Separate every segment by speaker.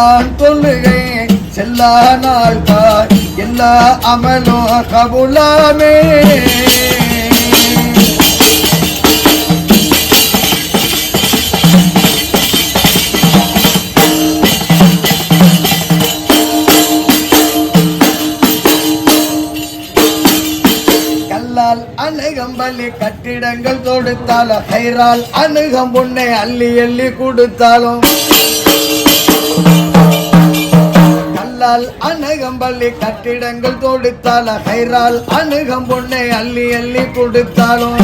Speaker 1: எல்லாம் தொழுகை செல்லா நாள் பார் எல்லா அமலும் கபுலாமே. கல்லால் கட்டிடங்கள் தொடுத்தாலும் ஹைரால் அணுகம் பொண்ணை அள்ளி அள்ளி கொடுத்தாலும் கல்லால் அணுகம்பள்ளி கட்டிடங்கள் தொடுத்தாலும் கயிறால் அணுகம் பொண்ணை அள்ளி அள்ளி கொடுத்தாலும்.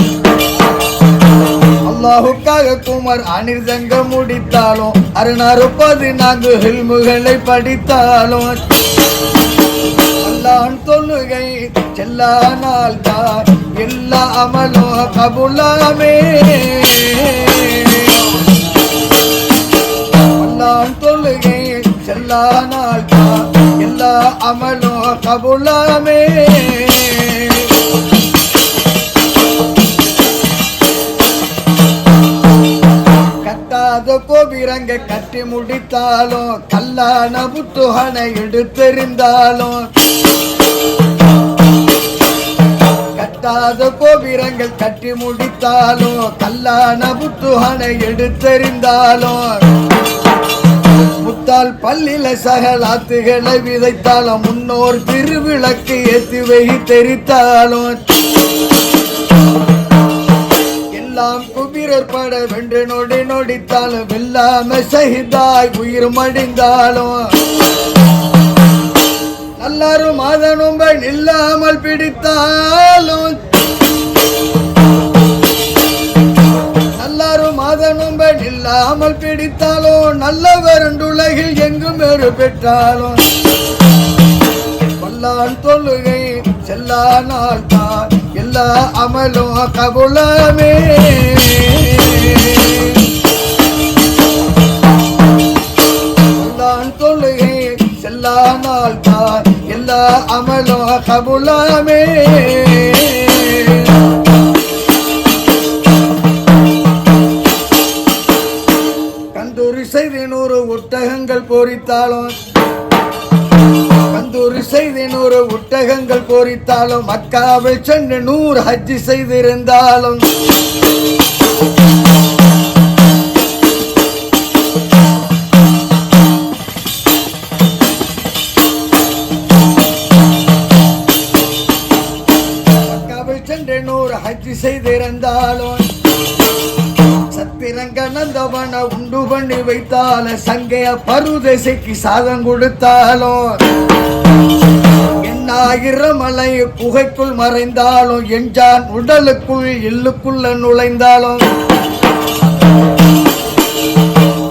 Speaker 1: அல்லாஹுக்காக குமர் அனிர்தங்க முடித்தாலும் அருணாறு பதினான்கு ஹில்முகளை படித்தாலும். அல்லான் தொல்லுகை செல்லா நாள் தான் எல்லா அமலும் கபுல்லாமே எல்லா அமலும் கட்டாத கோபிரங்க கட்டி முடித்தாலும் கல்லான புத்துகனை எடுத்தெறிந்தாலும். கட்டாத கோபிரங்கள் கட்டி முடித்தாலும் கல்லான புத்துகனை எடுத்தெறிந்தாலும். முத்தால் பல்லில சகலாத்துகளை விதைத்தாலும் முன்னோர் திருவிளக்கு ஏத்தி வை தெரித்தாலும். எல்லாம் குபிரர் பட வென்று நொடி நொடித்தாலும் வெல்லாம சகிதாய் உயிர் மடிந்தாலும். நல்லாரும் மாதனும் இல்லாமல் பிடித்தாலும். நல்லாரும் மாதனும் இல்லாமல் பிடித்த எங்கும் பெற்றாலும் வல்லான் தொழுகை செல்லானால் தான் எல்லா அமலும் கபுலமே வல்லான் தொழுகை செல்லானால் தான் எல்லா அமலும் கபுலமே போரித்தாலும் பொறித்தாலும் கந்தூரி நூறு ஒட்டகங்கள் போரித்தாலும் மக்காவை சென்று நூறு ஹஜ்ஜி செய்திருந்தாலும் மக்காவை சென்று நூறு ஹஜ்ஜி செய்திருந்தாலும் சத்திரங்க நந்தவன உண்டு பண்ணி வைத்தால சங்கைய பருதசைக்கு சாதம் கொடுத்தாலும் என்னாயிரம் மலை குகைக்குள் மறைந்தாலும் என்றான் உடலுக்குள் எள்ளுக்குள்ள நுழைந்தாலும்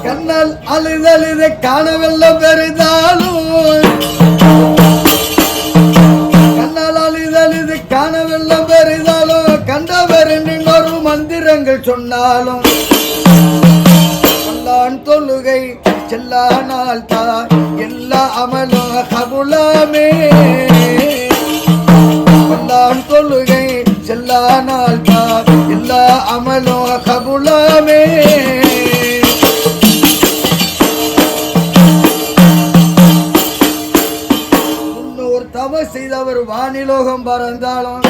Speaker 1: கண்ணால் அழுதழுத காணவல்ல பெரிதாலும் கண்ணால் அழுதழுது காணவல்ல பெரிதாலும் சொன்னாலும் சொல்லான் தொழுகை செல்லானால் தான் எல்லா அமலும் கபுலாமே. சொல்லான் தொழுகை செல்லானால் தான் எல்லா அமலும் கபுலாமே. முன்னோர் தவ செய்தவர் வானிலோகம் பறந்தாலும்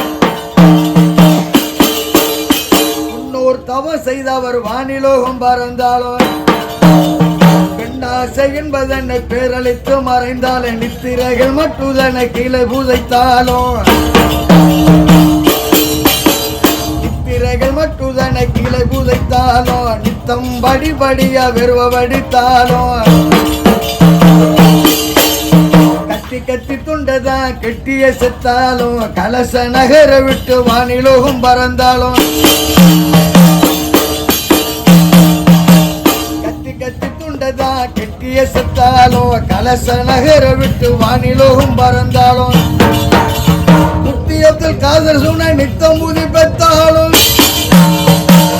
Speaker 1: முன்னோர் தவ செய்தவர் வானிலோகம் பறந்தாலோ. பெண்ணாசை என்பதனை பேரழித்து மறைந்தாலே நித்திரைகள் மட்டுதனை கீழே புதைத்தாலும் நித்திரைகள் மட்டுதனை கீழே புதைத்தாலும் நித்தம் படிபடியா வெறுவ வடித்தாலோ. கத்தி கத்தி துண்டதான் கெட்டிய செத்தாலும் கலச நகர விட்டு வானிலோகம் பறந்தாலும் துண்டதான் செத்தாலும் கலச நகர விட்டு வானிலோகம் பறந்தாலும் முத்தியத்தில் காதல் சொன்ன நித்தம் ஊதி பெத்தாலும்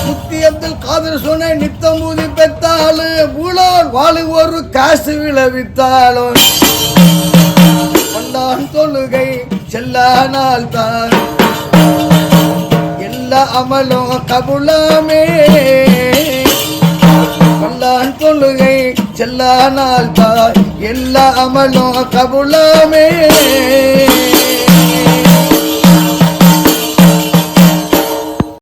Speaker 1: முத்தியத்தில் காதல் சொன்ன நித்தம் ஊதி பெத்தாலும் ஊழல் வாழு ஒரு காசு விளைவித்தாலும் கொண்டான் தொழுகை செல்லானால் தான் எல்லா அமலும் கபுலாமே. கொண்டான் தொழுகை செல்லானால் தான் எல்லா அமலும் கபுலாமே.